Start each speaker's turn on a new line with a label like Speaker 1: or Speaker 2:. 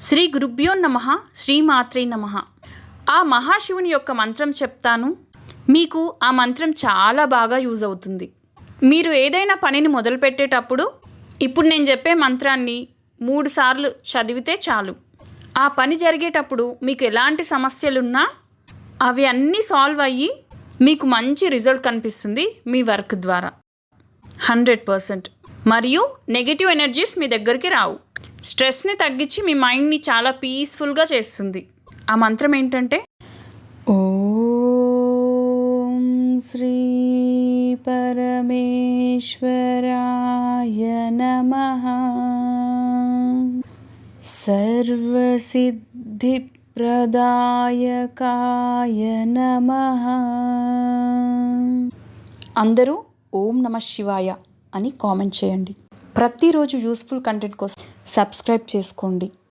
Speaker 1: శ్రీ గురుభ్యో నమ శ్రీమాత్రే నమ. ఆ మహాశివుని యొక్క మంత్రం చెప్తాను. మీకు ఆ మంత్రం చాలా బాగా యూజ్ అవుతుంది. మీరు ఏదైనా పనిని మొదలుపెట్టేటప్పుడు ఇప్పుడు నేను చెప్పే మంత్రాన్ని మూడు సార్లు చదివితే చాలు. ఆ పని జరిగేటప్పుడు మీకు ఎలాంటి సమస్యలున్నా అవి అన్నీ సాల్వ్ అయ్యి మీకు మంచి రిజల్ట్ కనిపిస్తుంది మీ వర్క్ ద్వారా. Hundred percent. మరియు నెగిటివ్ ఎనర్జీస్ మీ దగ్గరికి రావు. స్ట్రెస్ని తగ్గించి మీ మైండ్ని చాలా పీస్ఫుల్గా చేస్తుంది. ఆ మంత్రం ఏంటంటే ఓం శ్రీ పరమేశ్వరాయ నమ. సర్వసిద్ధిప్రదాయకాయ నమ. అందరూ ఓం నమ శివాయ అని కామెంట్ చేయండి. ప్రతిరోజు యూస్ఫుల్ కంటెంట్ కోసం సబ్స్క్రైబ్ చేసుకోండి.